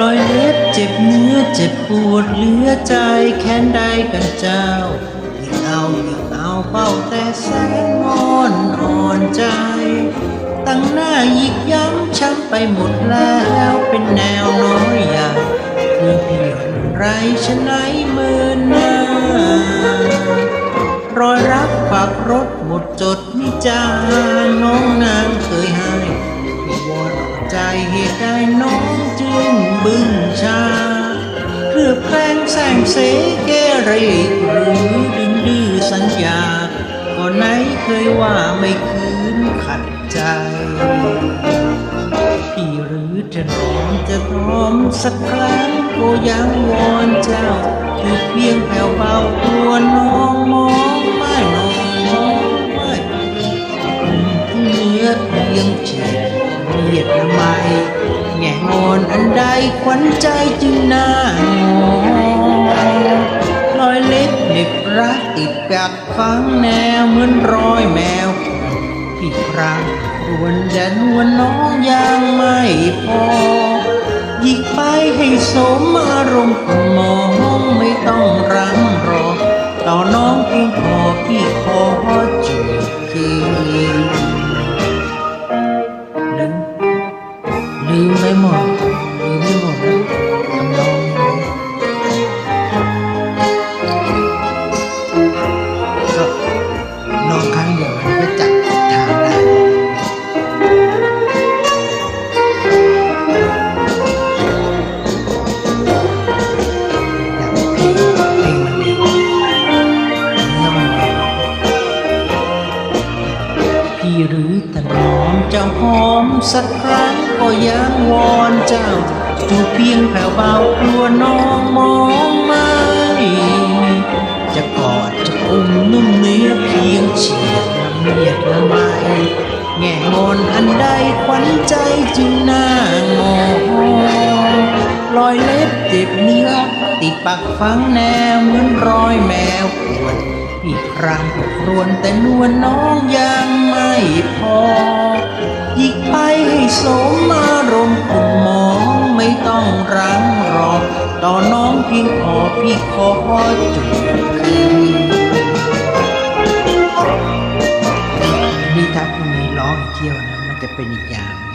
รอยเล็บเจ็บเนื้อเจ็บปวดเหลือใจแค้นใดกันเจ้ายิ่งเอายิ่งเอาเป้าแต่แสนงอนอ่อนใจ ตั้งหน้ายิกย้ำช้ำไปหมดแล้วเป็นแนวน้อยใหญ่เรื่องพี่ไรชะไหนเมินหน้ารอยรักฝากรถหมดจดนิจา เสเกเรกหรือดึงดื้อสัญญาก่อนไหนเคยว่าไม่คืนขัดใจ พี่หรือจะน้อมจะพร้อมสักครั้งก็ยังวอนเจ้าคือเพียงแผ่วเบากลัวน้องมองไม่น้องมองไม่ผู้เนื้อเพียงเจ็บเบียดทำไมแง่งอนอันใดขวัญใจจึงน่างอ รอยเล็บเด็บรักติดปากฟังแนวเหมือนรอยแมวที่ครางรวนแดนวนน้องยังไม่พอหยิกไปให้สมอารมณ์หม่อง หรือถนอมจะหอมสักครั้งก็ยังวอนเจ้าจูเพียงแผ่วเบากลัวน้องมอง แง่งอนอันใดขวัญใจจึงน่างอรอยเล็บเจ็บเนื้อติดปากฟังแนวเหมือนรอยแมวขวดอีกครั้งรวนแต่นวลน้องยังไม่พอหยิกไปให้สมอารมณ์คุณมองไม่ต้องรังรอ ต่อน้องเพียงพอพี่ขอจุดคืน น้องเที่ยวนะมันจะเป็นอีกอย่าง